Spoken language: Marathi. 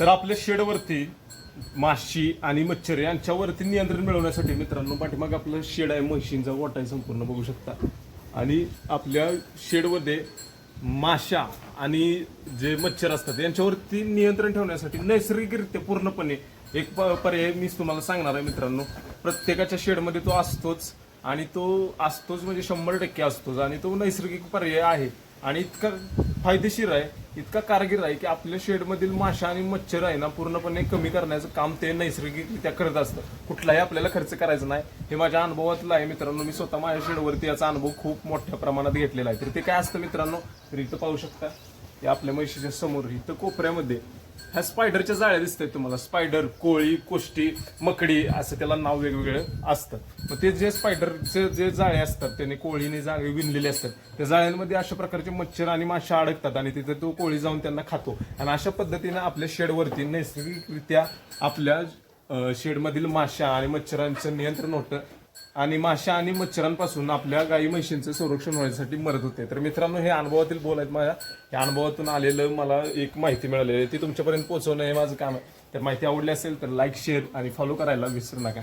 तर आपल्या शेडवरती माशी आणि मच्छर यांच्यावरती नियंत्रण मिळवण्यासाठी मित्रांनो पाठीमाग आपलं शेड आहे म्हशींचा गोठा आहे संपूर्ण बघू शकता. आणि आपल्या शेडमध्ये माशा आणि जे मच्छर असतात यांच्यावरती नियंत्रण ठेवण्यासाठी नैसर्गिकरित्या पूर्णपणे एक प- पर्याय मीच तुम्हाला सांगणार आहे मित्रांनो. प्रत्येकाच्या शेडमध्ये तो असतोच आणि तो असतोच म्हणजे शंभर टक्के असतोच आणि तो नैसर्गिक पर्याय आहे. आणि इतका फायदेशीर आहे इतका कारगीर आहे की आपल्या शेडमधील माशा आणि मच्छर आहे ना पूर्णपणे कमी करण्याचं काम ते नैसर्गिकरित्या करत असतं. कुठलाही आपल्याला खर्च करायचा नाही. हे माझ्या अनुभवातलं आहे मित्रांनो. मी स्वतः माझ्या शेडवरती याचा अनुभव खूप मोठ्या प्रमाणात घेतलेला आहे. तर ते काय असतं मित्रांनो? तर इथं पाहू शकता. या आपल्या म्हशीच्या समोर इथं कोपऱ्यामध्ये ह्या स्पायडरच्या जाळ्या दिसतात तुम्हाला. स्पायडर कोळी कोष्टी मकडी असं त्याला नाव वेगवेगळं असतं. मग ते जे स्पायडरचे जे जाळे असतात त्याने कोळीने जाळे विणलेले असतात. त्या जाळ्यांमध्ये अशा प्रकारचे मच्छर आणि माशा अडकतात आणि तिथे तो कोळी जाऊन त्यांना खातो. आणि अशा पद्धतीने आपल्या शेडवरती नैसर्गिकरित्या आपल्या शेडमधील माशा आणि मच्छरांचं नियंत्रण होतं. आणि माशा आणि मच्छरांपासून आपल्या गाई म्हशींचं संरक्षण होण्यासाठी मदत होते. तर मित्रांनो हे अनुभवातील बोल आहेत माझ्या. या अनुभवातून आलेलं मला एक माहिती मिळालेली आहे. ती तुमच्यापर्यंत पोहोचवणं हे माझं काम आहे. तर माहिती आवडली असेल तर लाईक शेअर आणि फॉलो करायला विसरू नका.